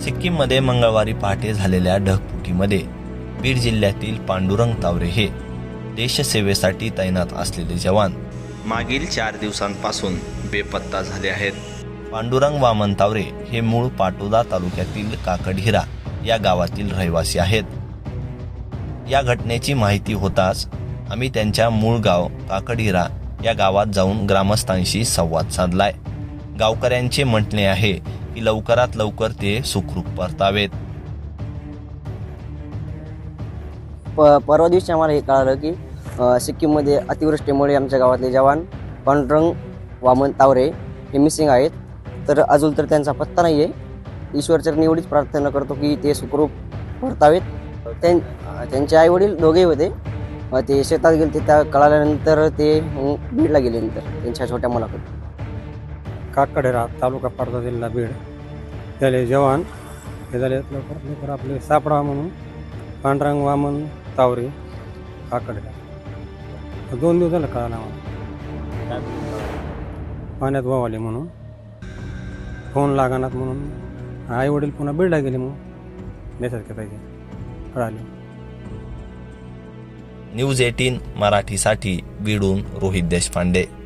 सिक्कीममध्ये मंगळवारी पहाटे झालेल्या ढगफुटीमध्ये बीड जिल्ह्यातील पांडुरंग तावरे हे देशसेवेसाठी तैनात असलेले जवान. मागील चार दिवसांपासून बेपत्ता झाले आहेत. पांडुरंग वामन तावरे हे मूळ पाटोदा तालुक्यातील काकडहिरा या गावातील रहिवासी आहेत. या घटनेची माहिती होताच आम्ही त्यांच्या मूळ गाव काकडहिरा या गावात जाऊन ग्रामस्थांशी संवाद साधलाय. गावकऱ्यांचे म्हटणे आहे की लवकरात लवकर ते सुखरूप परतावेत. प परवा दिवशी आम्हाला हे कळालं की अ, सिक्कीममध्ये अतिवृष्टीमुळे आमच्या गावातले जवान पांडुरंग वामन तावरे हे मिसिंग आहेत. तर अजून तर त्यांचा पत्ता नाही आहे ईश्वरचरणी एवढीच प्रार्थना करतो की ते सुखरूप परतावेत. त्यां त्यांचे आईवडील दोघेही होते. अ, ते शेतात गेले ते त्या कळाल्यानंतर ते बीडला गेले नंतर त्यांच्या छोट्या मुलाकडे काकडेरा तालुका पाडदा जिल्हा बीड. त्याले जवान. हे झाले लवकर लवकर आपले सापडा म्हणून पांडुरंग वामन तावरे काकडेरा. दोन दिवस झालं कळाला मला पाण्यात वावले म्हणून फोन लागणार म्हणून आई वडील पुन्हा बीडला गेले मग देशात का पाहिजे कळाले. न्यूज एटीन मराठीसाठी बीडून रोहित देशपांडे.